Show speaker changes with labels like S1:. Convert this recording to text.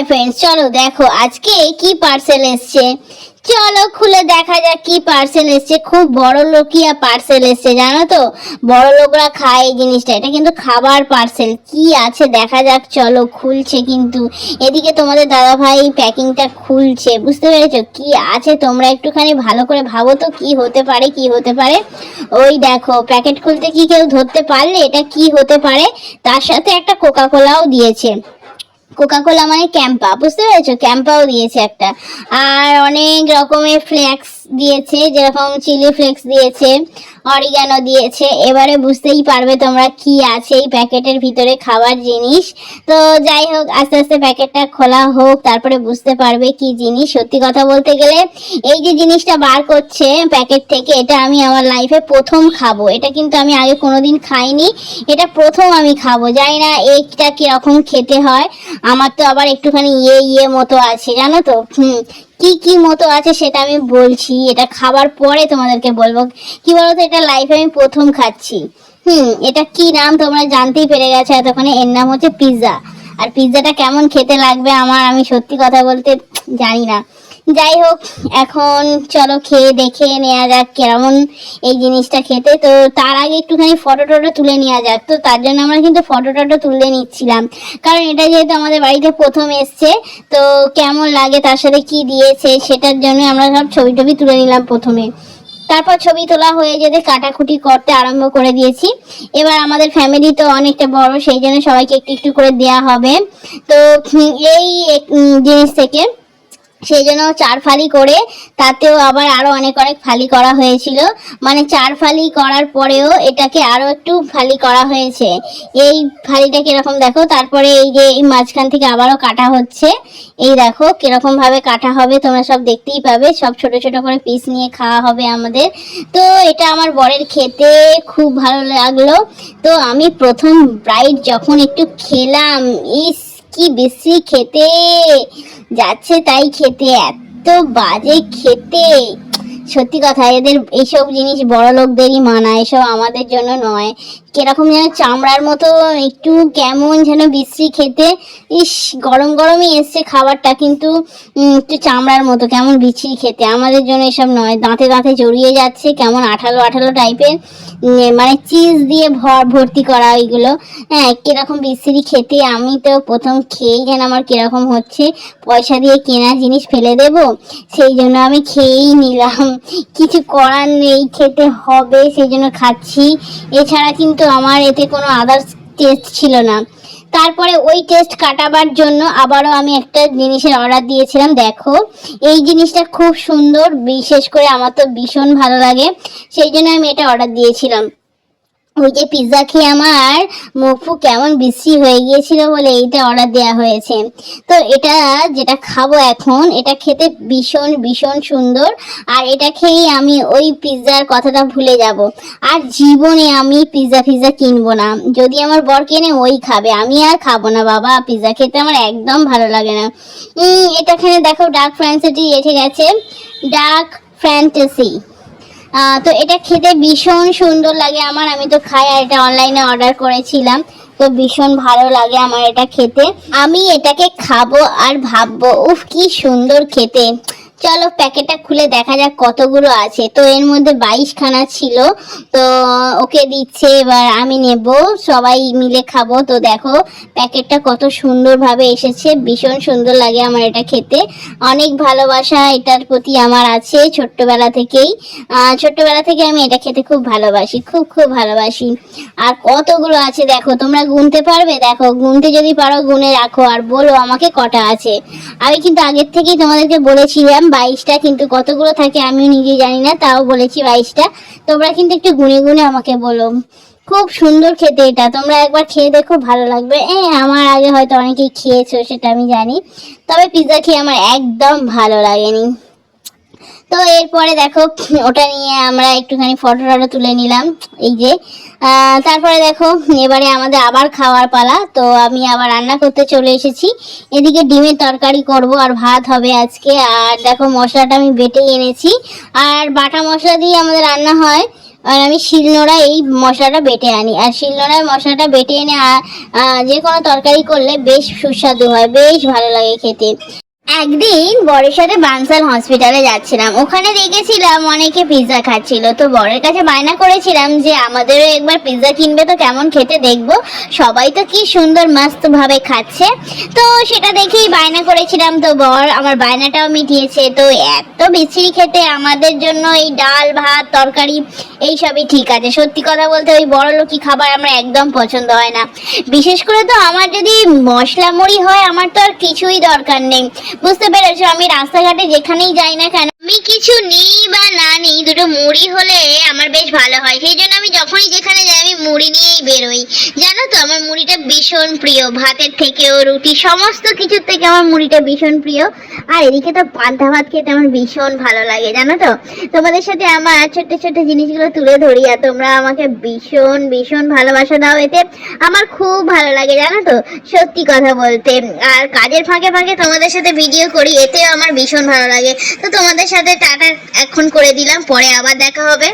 S1: Hi friends চলো দেখো আজকে কি পার্সেল এসছে। চলো খুলে দেখা যাক কি পার্সেল এসছে। খুব বড় লোকিয়া পার্সেল এসছে, জানো তো? বড় লোকরা খায় এই জিনিসটা। এটা কিন্তু খাবার পার্সেল কি আছে দেখা যাক, চলো খুলছে কিন্তু। এদিকে তোমাদের দাদা ভাই প্যাকিংটা খুলছে, বুঝতে পেরেছ? কি আছে তোমরা একটুখানি ভালো করে ভাবো তো, কি হতে পারে, কি হতে পারে? ওই দেখো প্যাকেট খুলতে কি কেউ ধরতে পারলে? এটা কি হতে পারে? তার সাথে একটা কোকা কোলাও দিয়েছে। কোকা কোলা মানে ক্যাম্পা বুঝতে পেরেছ? ক্যাম্পাও দিয়েছে একটা। আর অনেক রকমের ফ্লেক্স দিয়েছে, যেরকম চিলি ফ্লেক্স দিয়েছে অরিগানো দিয়েছে। এবারে বুঝতেই পারবে তোমরা কি আছে এই প্যাকেটের ভিতরে খাবার জিনিস। তো যাই হোক, আস্তে আস্তে প্যাকেটটা খোলা হোক, তারপরে বুঝতে পারবে কি জিনিস। সত্যি কথা বলতে গেলে, এই যে জিনিসটা বার করছে প্যাকেট থেকে, এটা আমি আমার লাইফে প্রথম খাব। এটা কিন্তু আমি আগে কোনোদিন খাইনি, এটা প্রথম আমি খাব। জানি না এইটা কীরকম খেতে হয়। আমার তো আবার একটুখানি ইয়ে ইয়ে মতো আছে, জানো তো? হুম কি কি মতো আছে সেটা আমি বলছি। এটা খাবার পরে তোমাদেরকে বলব। কি বলতো, এটা লাইফে আমি প্রথম খাচ্ছি। হুম, এটা কি নাম তোমরা জানতেই পেরে গেছো এতক্ষণে। এর নাম হচ্ছে পিৎজা আর পিৎজাটা কেমন খেতে লাগবে আমার, আমি সত্যি কথা বলতে জানি না। যাই হোক, এখন চলো খেয়ে দেখে নেওয়া যাক কেমন এই জিনিসটা খেতে। তো তার আগে একটুখানি ফটো টটো তুলে নেওয়া যাক। তো তার জন্য আমরা কিন্তু ফটো টটো তুলে নিচ্ছিলাম। কারণ এটা যেহেতু আমাদের বাড়িতে প্রথম এসছে, তো কেমন লাগে, তার সাথে কি দিয়েছে, সেটার জন্য আমরা সব ছবি টবি তুলে নিলাম প্রথমে। তারপর ছবি তোলা হয়ে যেতে কাটাকুটি করতে আরম্ভ করে দিয়েছি। এবার আমাদের ফ্যামিলি তো অনেকটা বড়, সেই জন্য সবাইকে একটু একটু করে দেওয়া হবে। তো এই জিনিস থেকে সেই জন্য চার ফালি করে তাতেও আবার আরও অনেক অনেক ফালি করা হয়েছিল। মানে চার ফালি করার পরেও এটাকে আরও একটু ফালি করা হয়েছে। এই ফালিটা কীরকম দেখো, তারপরে এই যে এই মাঝখান থেকে আবারও কাটা হচ্ছে। এই দেখো কীরকম ভাবে কাটা হবে, তোমরা সব দেখতেই পাবে। সব ছোট ছোট করে পিস নিয়ে খাওয়া হবে আমাদের। তো এটা আমার বরের খেতে খুব ভালো লাগল। তো আমি প্রথম ব্রাইড যখন একটু খেলাম, ইস কি বেশি খেতে? যাচ্ছে তাই খেতে, এত বাজে খেতে। সত্যি কথা, এদের এইসব জিনিস বড় লোকদেরই মানা এসব আমাদের জন্য নয়। কীরকম যেন চামড়ার মতো, একটু কেমন যেন বিশ্রী খেতে। ইস, গরম গরমই এসছে খাবারটা, কিন্তু একটু চামড়ার মতো, কেমন বিচ্ছিরি খেতে। আমাদের জন্য এসব নয়, দাঁতে দাঁতে জড়িয়ে যাচ্ছে, কেমন আঠালো আঠালো টাইপের মানে চিজ দিয়ে ভর, ভর্তি করা ওইগুলো। হ্যাঁ কীরকম বিশ্রী খেতে, আমি তো প্রথম খেয়েই যেন আমার কীরকম হচ্ছে। পয়সা দিয়ে কেনা জিনিস ফেলে দেব, সেই জন্য আমি খেয়েই নিলাম। কিছু করার নেই, খেতে হবে, সেই জন্য খাচ্ছি। এছাড়া কিন্তু আমার এতে কোনো আদার্স টেস্ট ছিল না। তারপরে ওই টেস্ট কাটাবার জন্য আবারও আমি একটা জিনিসের অর্ডার দিয়েছিলাম, দেখো। এই জিনিসটা খুব সুন্দর, বিশেষ করে আমার তো ভীষণ ভালো লাগে। সেই জন্য আমি এটা অর্ডার দিয়েছিলাম। ওই যে পিৎজা খেয়ে আমার মুখ কেমন বিশ্রী হয়ে গিয়েছিল বলে এইটা অর্ডার দেওয়া হয়েছে। তো এটা যেটা খাব এখন এটা খেতে ভীষণ ভীষণ সুন্দর। আর এটা খেয়েই আমি ওই পিৎজার কথাটা ভুলে যাব। আর জীবনে আমি পিৎজা ফিৎজা কিনবো না। যদি আমার বর কেনে ওই খাবে। আমি আর খাব না বাবা। পিৎজা খেতে আমার একদম ভালো লাগে না। উম, এটা এখানে দেখো ডার্ক ফ্যান্সিটি এসে গেছে। ডার্ক ফ্যান্টাসি তো এটা খেতে ভীষণ সুন্দর লাগে আমার, আমি তো খাই আর এটা অনলাইনে অর্ডার করেছিলাম, তো ভীষণ ভালো লাগে আমার এটা খেতে। আমি এটাকে খাব আর ভাববো, উফ, কি সুন্দর খেতে। চলো প্যাকেটটা খুলে দেখা যাক কতগুলো আছে। তো এর মধ্যে বাইশ খানা ছিল। তো ওকে দিচ্ছে, এবার আমি নেব। সবাই মিলে খাব। তো দেখো, প্যাকেটটা কত সুন্দরভাবে এসেছে। ভীষণ সুন্দর লাগে আমার এটা খেতে। অনেক ভালোবাসা এটার প্রতি আমার আছে ছোট্টবেলা থেকেই। ছোট্টবেলা থেকে আমি এটা খেতে খুব ভালোবাসি, খুব খুব ভালোবাসি। আর কতগুলো আছে দেখো, তোমরা গুনতে পারবে? দেখো, গুনতে যদি পারো, গুনে রাখো। আর বলো আমাকে কটা আছে। আমি কিন্তু আগের থেকেই তোমাদেরকে বলেছিলাম বাইশটা কিন্তু কতগুলো থাকে আমি নিজে জানি না, তাও বলেছি বাইশটা। তোমরা কিন্তু একটু গুনে গুনে আমাকে বলো। খুব সুন্দর খেতে এটা। তোমরা একবার খেয়ে দেখো, ভালো লাগবে। এ, আমার আগে হয়তো অনেকেই খেয়েছো, সেটা আমি জানি। তবে পিৎজা খেয়ে আমার একদম ভালো লাগেনি। তো এরপরে দেখো, ওটা নিয়ে আমরা একটুখানি ফটো টটো তুলে নিলাম, এই যে। তারপরে দেখো, এবারে আমাদের আবার খাওয়ার পালা, তো আমি আবার রান্না করতে চলে এসেছি। এদিকে ডিমের তরকারি করব, আর ভাত হবে আজকে। আর দেখো, মশলাটা আমি বেটেই এনেছি। আর বাটা মশলা দিয়ে আমাদের রান্না হয়, আর আমি শিলনোড়ায় এই মশলাটা বেটে আনি। আর শিলনোড়ায় মশলাটা বেটে এনে যে কোনো তরকারি করলে বেশ সুস্বাদু হয়, বেশ ভালো লাগে খেতে। একদিন বরের সাথে বানসাল হসপিটালে যাচ্ছিলাম। ওখানে দেখেছিলাম অনেকে পিৎজা খাচ্ছিল। তো বরের কাছে বায়না করেছিলাম যে, আমাদেরও একবার পিৎজা কিনবে তো কেমন খেতে দেখব? সবাই তো কি সুন্দর মস্ত ভাবে খাচ্ছে। তো সেটা দেখেই বায়না করেছিলাম। তো বর আমার বায়নাটাও মিটিয়েছে। তো এত বিচ্ছিরি খেতে আমাদের জন্য এই ডাল, ভাত, তরকারি, এই সবই ঠিক আছে। সত্যি কথা বলতে ওই বড় লোকি খাবার আমার একদম পছন্দ হয় না। বিশেষ করে তো আমার যদি মশলা মুড়ি হয়, আমার তো আর কিছুই দরকার নেই। বুঝতে পেরেছ আমি রাস্তাঘাটে যেখানেই যাই না কেন আমি কিছু নেই বা না নেই, দুটো মুড়ি হলে আমার বেশ ভালো হয়। সেই জন্য আমি যখনই যেখানে যাই, আমি মুড়ি নিয়েই বেরোই। জানো তো, আমার মুড়িটা ভীষণ প্রিয়। ভাতের থেকেও, রুটি, সমস্ত কিছুর থেকে আমার মুড়িটা ভীষণ প্রিয়। আর এদিকে তো পান্তা ভাত খেতে আমার ভীষণ ভালো লাগে, জানো তো? তোমাদের সাথে আমার ছোট্ট ছোট্ট জিনিসগুলো তুলে ধরি, আর তোমরা আমাকে ভীষণ ভীষণ ভালোবাসা দাও এতে। আমার খুব ভালো লাগে, জানো তো? সত্যি কথা বলতে। আর কাজের ফাঁকে ফাঁকে তোমাদের সাথে ভিডিও করি, এতেও আমার ভীষণ ভালো লাগে। তো তোমাদের সাথে টাটা এখন করে দিলাম পরে আবার দেখা হবে।